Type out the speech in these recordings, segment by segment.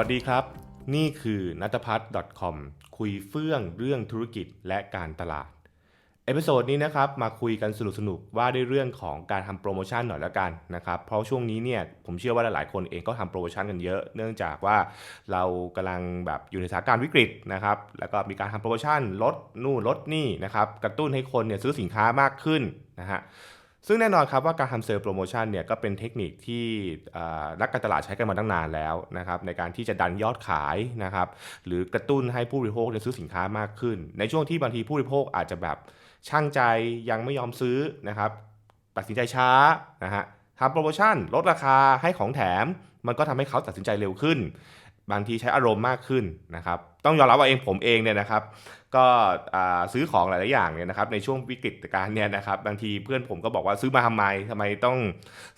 วัสดีครับ นี่คือนัทพัฒน์ .com คุยเฟื่องเรื่องธุรกิจและการตลาด เอพิโซดนี้นะครับมาคุยกันสนุกๆว่าด้วยเรื่องของการทำโปรโมชั่นหน่อยแล้วกันนะครับ เพราะช่วงนี้เนี่ยผมเชื่อว่าหลายๆคนเองก็ทำโปรโมชั่นกันเยอะ เนื่องจากว่าเรากำลังแบบอยู่ในสถานการณ์วิกฤตนะครับ แล้วก็มีการทำโปรโมชั่นลดนู่นลดนี่นะครับ กระตุ้นให้คนเนี่ยซื้อสินค้ามากขึ้นนะฮะ ซึ่งแน่นอนครับว่าการทำเซลล์โปรโมชันเนี่ยก็เป็นเทคนิคที่นักการตลาดใช้กันมาตั้งนานแล้วนะครับในการที่จะดันยอดขายนะครับหรือกระตุ้นให้ผู้บริโภคเนี่ยซื้อสินค้ามากขึ้น ในช่วงที่บางทีผู้บริโภคอาจจะแบบช่างใจยังไม่ยอมซื้อนะครับตัดสินใจช้านะฮะทำโปรโมชั่นลดราคาให้ของแถม มันก็ทำให้เขาตัดสินใจเร็วขึ้น บางทีใช้อารมณ์มากขึ้นนะครับต้องยอมรับว่าเองผมเองเนี่ยนะครับ ก็ซื้อของหลายๆอย่างเนี่ยนะครับในช่วงวิกฤตการณ์เนี่ยนะครับบางทีเพื่อนผมก็บอกว่าซื้อมาทำไมทำไมต้อง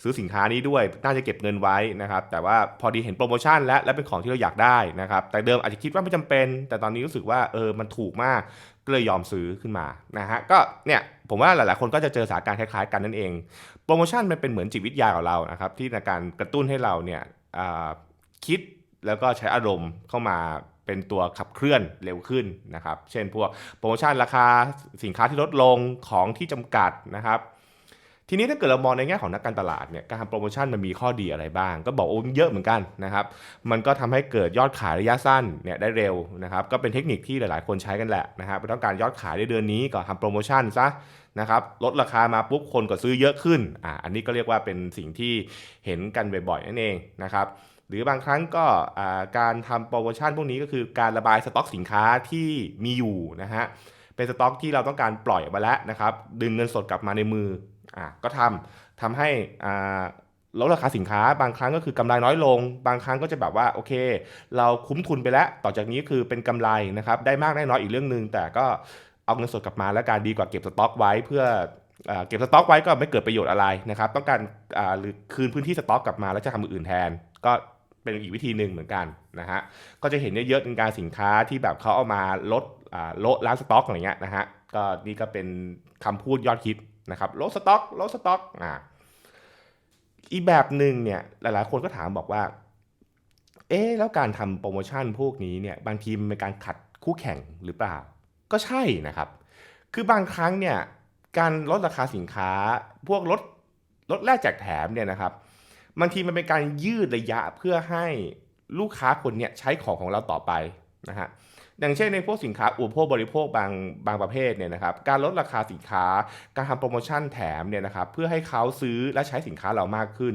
ซื้อสินค้านี้ด้วยน่าจะเก็บเงินไว้นะครับ แต่ว่าพอดีเห็นโปรโมชั่นและและเป็นของที่เราอยากได้นะครับ แต่เดิมอาจจะคิดว่าไม่จำเป็น แต่ตอนนี้รู้สึกว่าเออมันถูกมากก็เลยยอมซื้อขึ้นมานะฮะก็เนี่ยผมว่าหลาย ๆ คนก็จะเจอสถานการณ์คล้าย ๆ กันนั่นเอง โปรโมชั่นมันเป็นเหมือนจิตวิทยาของเรานะครับที่ในการกระตุ้นให้เราเนี่ย คิดแล้วก็ใช้อารมณ์เข้ามาเป็นตัวขับเคลื่อนเร็วขึ้นนะครับ เช่นพวกโปรโมชั่นราคาสินค้าที่ลดลงของที่จำกัดนะครับ ทีนี้ถ้าเกิดเรามองในแง่ของนักการตลาดเนี่ยการทำโปรโมชั่นมันมีข้อดีอะไรบ้าง ก็บอกโอ้เยอะเหมือนกันนะครับมันก็ทำให้เกิดยอดขายระยะสั้นเนี่ยได้เร็วนะครับก็เป็นเทคนิคที่หลาย ๆ คนใช้กันแหละนะครับต้องการยอดขายในเดือนนี้ก็ทำโปรโมชั่นซะนะครับลดราคามาปุ๊บคนก็ซื้อเยอะขึ้นอ่าอันนี้ก็เรียกว่าเป็นสิ่งที่เห็นกันบ่อย ๆ นั่นเองนะครับหรือบางครั้งก็การทำโปรโมชั่นพวกนี้ก็คือการระบายสต็อกสินค้าที่มีอยู่นะฮะเป็นสต็อกที่เราต้องการปล่อยออกมาแล้วนะครับดึงเงินสดกลับมาในมือ อ่าก็ทำทำให้อ่าลดราคาสินค้าบางครั้งก็คือกำไรน้อยลง บางครั้งก็จะแบบว่าโอเค เราคุ้มทุนไปแล้ว ต่อจากนี้คือเป็นกำไรนะครับได้มากได้น้อยอีกเรื่องหนึ่งแต่ก็เอาเงินสดกลับมาแล้วการดีกว่าเก็บสต็อกไว้เพื่ออเก็บสต็อกไว้ก็ไม่เกิดประโยชน์อะไรนะครับต้องการหรือคืนพื้นที่สต็อกกลับมาแล้วจะทำอื่นแทน ก็เป็นอีกวิธีหนึ่งเหมือนกันนะฮะก็จะเห็นเยอะๆในการสินค้าที่แบบเขาเอามาลดลดร้านสต็อกอะไรเงี้ยนะฮะก็นี่ก็เป็นคำพูดยอดฮิต นะครับลดสต็อกลดสต็อกอ่าอีกแบบหนึ่งเนี่ยหลายๆ คนก็ถามบอกว่า เอ๊แล้วการทำโปรโมชั่นพวกนี้เนี่ยบางทีมันเป็นการขัดคู่แข่งหรือเปล่า ก็ใช่นะครับ คือบางครั้งเนี่ยการลดราคาสินค้าพวกลดลดแลกแจกแถมเนี่ยนะครับบางทีมันเป็นการยืดระยะเพื่อให้ลูกค้าคนเนี้ยใช้ของของเราต่อไปนะฮะ อย่างเช่นในพวกสินค้าอุปโภคบริโภคบางบางประเภทเนี่ยนะครับการลดราคาสินค้า การทำโปรโมชั่นแถมเนี่ยนะครับเพื่อให้เขาซื้อและใช้สินค้าเรามากขึ้น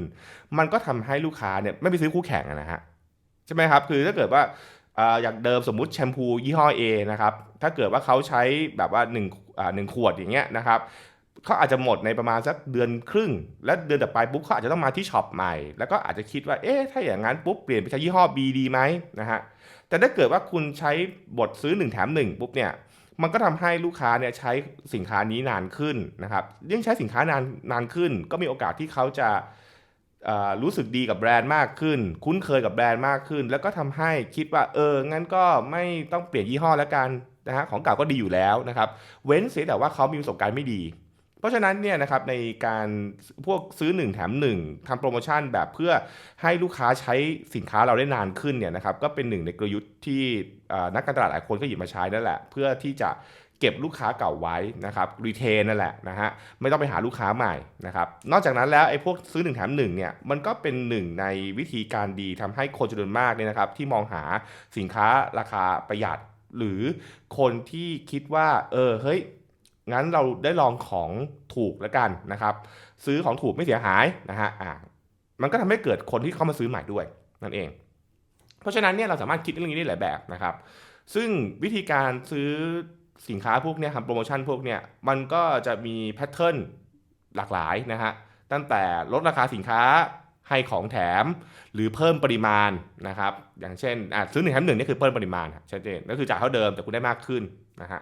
มันก็ทำให้ลูกค้าเนี่ยไม่ไปซื้อคู่แข่งนะฮะใช่ไหมครับคือถ้าเกิดว่าอย่างเดิมสมมุติแชมพูยี่ห้อ A นะครับถ้าเกิดว่าเขาใช้แบบว่า1อ่าหนึ่งขวดอย่างเงี้ยนะครับ เขาอาจจะหมดในประมาณสักเดือนครึ่ง และเดือนต่อไปปุ๊บเขาอาจจะต้องมาที่ช็อปใหม่ แล้วก็อาจจะคิดว่าเอ๊ะถ้าอย่างนั้นปุ๊บเปลี่ยนไปใช้ยี่ห้อ B ดีไหมนะฮะแต่ถ้าเกิดว่าคุณใช้บทซื้อ 1 แถม 1 ปุ๊บเนี่ยมันก็ทำให้ลูกค้าเนี่ยใช้สินค้านี้นานขึ้นนะครับยิ่งใช้สินค้านานนานขึ้น ก็มีโอกาสที่เขาจะรู้สึกดีกับแบรนด์มากขึ้น คุ้นเคยกับแบรนด์มากขึ้น แล้วก็ทำให้คิดว่าเอองั้นก็ไม่ต้องเปลี่ยนยี่ห้อแล้วกันนะฮะของเก่าก็ดีอยู่แล้วนะครับ เว้นเสียแต่ว่าเขามีประสบการณ์ไม่ดี เพราะฉะนั้นเนี่ยนะครับในการพวกซื้อ 1 แถม 1ทำโปรโมชั่นแบบเพื่อให้ลูกค้าใช้สินค้าเราได้นานขึ้นเนี่ยนะครับก็เป็นหนึ่งในกลยุทธ์ที่นักการตลาดหลายคนก็หยิบมาใช้นั่นแหละ เพื่อที่จะเก็บลูกค้าเก่าไว้นะครับรีเทนนั่นแหละนะฮะไม่ต้องไปหาลูกค้าใหม่นะครับนอกจากนั้นแล้วไอ้พวกซื้อ1แถม1เนี่ยมันก็เป็นหนึ่งในวิธีการดีทำให้คนจำนวนมากเนี่ยนะครับที่มองหาสินค้าราคาประหยัด หรือคนที่คิดว่าเออเฮ้ย งั้นเราได้ลองของถูกแล้วกันนะครับ ซื้อของถูกไม่เสียหายนะฮะอ่ามันก็ทำให้เกิดคนที่เข้ามาซื้อใหม่ด้วยนั่นเอง เพราะฉะนั้นเนี่ยเราสามารถคิดเรื่องนี้ได้หลายแบบนะครับ ซึ่งวิธีการซื้อสินค้าพวกเนี้ยทำโปรโมชั่นพวกเนี้ยมันก็จะมีแพทเทิร์นหลากหลายนะฮะตั้งแต่ลดราคาสินค้าให้ของแถมหรือเพิ่มปริมาณนะครับ อย่างเช่นซื้อหนึ่งแถมหนึ่งนี่คือเพิ่มปริมาณครับชัดเจนก็คือจ่ายเท่าเดิมแต่คุณได้มากขึ้นนะฮะ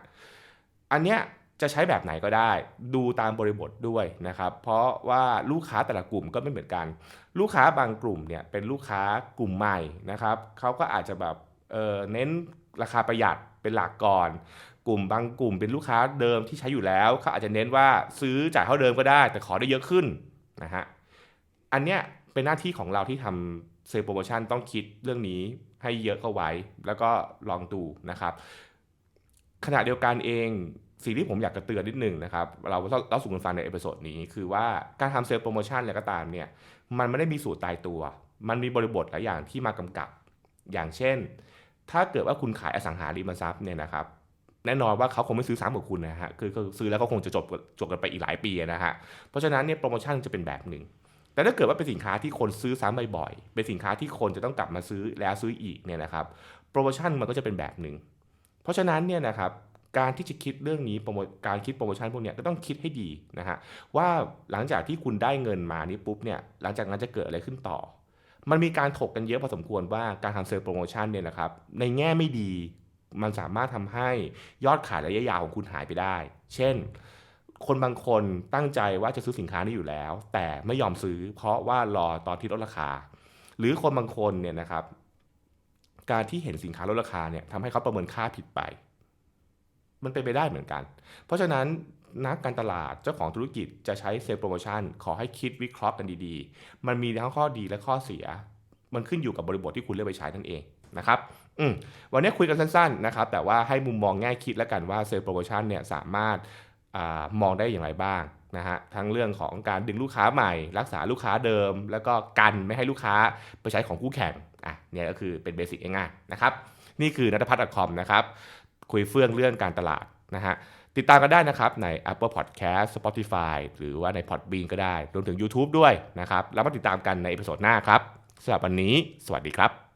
อันเนี้ย จะใช้แบบไหนก็ได้ดูตามบริบทด้วยนะครับ เพราะว่าลูกค้าแต่ละกลุ่มก็ไม่เหมือนกัน ลูกค้าบางกลุ่มเนี่ยเป็นลูกค้ากลุ่มใหม่นะครับเขาก็อาจจะแบบเออเน้นราคาประหยัดเป็นหลักก่อน กลุ่มบางกลุ่มเป็นลูกค้าเดิมที่ใช้อยู่แล้วเขาอาจจะเน้นว่าซื้อจ่ายเท่าเดิมก็ได้ แต่ขอได้เยอะขึ้นนะฮะอันเนี้ยเป็นหน้าที่ของเราที่ทำเซลล์โปรโมชั่นต้องคิดเรื่องนี้ให้เยอะเข้าไว้ แล้วก็ลองดูนะครับขณะเดียวกันเอง สิ่งที่ผมอยากจะเตือนนิดนึงนะครับ เราเราสู่กันฟังในเอพิโซดนี้คือว่าการทำเซลล์โปรโมชั่นอะไรก็ตามเนี่ยมันไม่ได้มีสูตรตายตัว มันมีบริบทหลายอย่างที่มากำกับ อย่างเช่น ถ้าเกิดว่าคุณขายอสังหาริมทรัพย์เนี่ยนะครับแน่นอนว่าเขาคงไม่ซื้อซ้ำกับคุณนะฮะคือคือซื้อแล้วก็คงจะจบจบกันไปอีกหลายปีนะฮะเพราะฉะนั้นเนี่ยโปรโมชั่นจะเป็นแบบหนึ่งแต่ถ้าเกิดว่าเป็นสินค้าที่คนซื้อซ้ำบ่อยๆเป็นสินค้าที่คนจะต้องกลับมาซื้อแล้วซื้ออีกเนี่ยนะครับโปรโมชั่นมันก็จะเป็นแบบหนึ่งเพราะฉะนั้นเนี่ยนะครับ การที่จะคิดเรื่องนี้โปรโมการคิดโปรโมชั่นพวกนี้ก็ต้องคิดให้ดีนะฮะว่าหลังจากที่คุณได้เงินมานี้ปุ๊บเนี่ยหลังจากนั้นจะเกิดอะไรขึ้นต่อ มันมีการถกกันเยอะพอสมควรว่าการทำเซลล์โปรโมชั่นเนี่ยนะครับในแง่ไม่ดีมันสามารถทำให้ยอดขายระยะยาวของคุณหายไปได้ เช่น คนบางคนตั้งใจว่าจะซื้อสินค้านี้อยู่แล้ว แต่ไม่ยอมซื้อ เพราะว่ารอตอนที่ลดราคา หรือคนบางคนเนี่ยนะครับ การที่เห็นสินค้าลดราคาเนี่ยทำให้เขาประเมินค่าผิดไป มันเป็นไปได้เหมือนกัน เพราะฉะนั้นนักการตลาดเจ้าของธุรกิจจะใช้เซลล์โปรโมชั่นขอให้คิดวิเคราะห์กันดีๆ มันมีทั้งข้อดีและข้อเสีย มันขึ้นอยู่กับบริบทที่คุณเลือกไปใช้นั่นเองนะครับวันนี้คุยกันสั้นๆนะครับแต่ว่าให้มุมมองแง่คิดแล้วกันว่าเซลล์โปรโมชั่นเนี่ยสามารถอมองได้อย่างไรบ้างนะฮะทั้งเรื่องของการดึงลูกค้าใหม่ รักษาลูกค้าเดิม แล้วก็กันไม่ให้ลูกค้าไปใช้ของคู่แข่งอะเนี่ยก็คือเป็นเบสิกง่ายๆนะครับนี่คือนัทพัฒน์ .com นะครับ คุยเฟื่องเรื่องการตลาดนะฮะติดตามกันได้นะครับใน Apple Podcast Spotify หรือว่าใน Podbean ก็ได้ รวมถึง YouTube ด้วยนะครับ แล้วมาติดตามกันในเอพิโซดหน้าครับสำหรับวันนี้ สวัสดีครับ